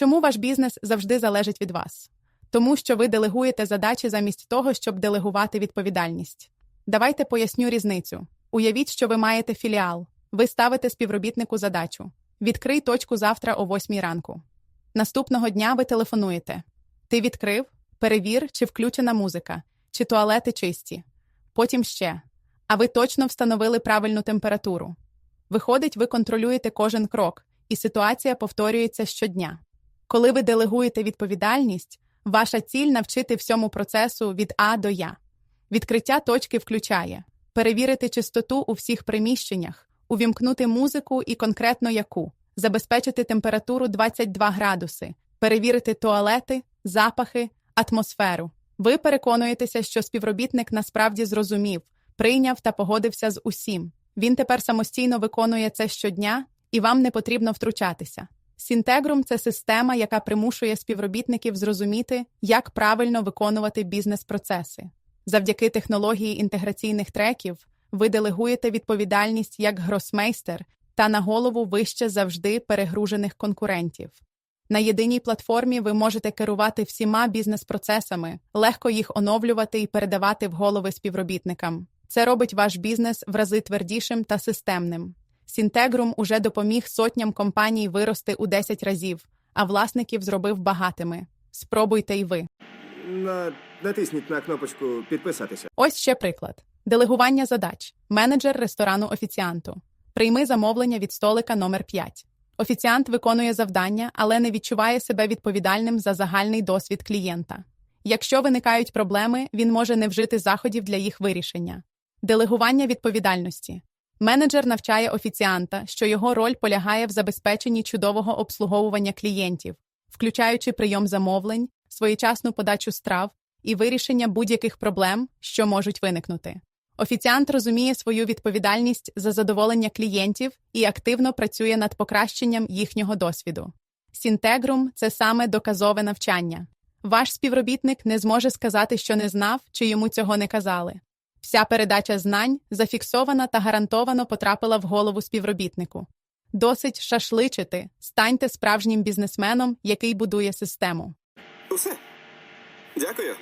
Чому ваш бізнес завжди залежить від вас? Тому що ви делегуєте задачі замість того, щоб делегувати відповідальність. Давайте поясню різницю. Уявіть, що ви маєте філіал. Ви ставите співробітнику задачу. Відкрий точку завтра о 8 ранку. Наступного дня ви телефонуєте. Ти відкрив, перевір, чи включена музика, чи туалети чисті. Потім ще. А ви точно встановили правильну температуру. Виходить, ви контролюєте кожен крок, і ситуація повторюється щодня. Коли ви делегуєте відповідальність, ваша ціль навчити всьому процесу від А до Я. Відкриття точки включає перевірити чистоту у всіх приміщеннях, увімкнути музику і конкретно яку, забезпечити температуру 22 градуси, перевірити туалети, запахи, атмосферу. Ви переконуєтеся, що співробітник насправді зрозумів, прийняв та погодився з усім. Він тепер самостійно виконує це щодня, і вам не потрібно втручатися. Сінтегрум це система, яка примушує співробітників зрозуміти, як правильно виконувати бізнес-процеси. Завдяки технології інтеграційних треків ви делегуєте відповідальність як гросмейстер та на голову вище завжди перегружених конкурентів. На єдиній платформі ви можете керувати всіма бізнес-процесами, легко їх оновлювати і передавати в голови співробітникам. Це робить ваш бізнес в рази твердішим та системним. Сінтегрум уже допоміг сотням компаній вирости у 10 разів, а власників зробив багатими. Спробуйте й ви. На... Натисніть на кнопочку підписатися. Ось ще приклад: делегування задач, менеджер ресторану офіціанту. Прийми замовлення від столика номер 5 Офіціант виконує завдання, але не відчуває себе відповідальним за загальний досвід клієнта. Якщо виникають проблеми, він може не вжити заходів для їх вирішення. Делегування відповідальності. Менеджер навчає офіціанта, що його роль полягає в забезпеченні чудового обслуговування клієнтів, включаючи прийом замовлень, своєчасну подачу страв і вирішення будь-яких проблем, що можуть виникнути. Офіціант розуміє свою відповідальність за задоволення клієнтів і активно працює над покращенням їхнього досвіду. Сінтегрум це саме доказове навчання. Ваш співробітник не зможе сказати, що не знав, чи йому цього не казали. Вся передача знань зафіксована та гарантовано потрапила в голову співробітнику. Досить шашличити, станьте справжнім бізнесменом, який будує систему. Усе. Дякую.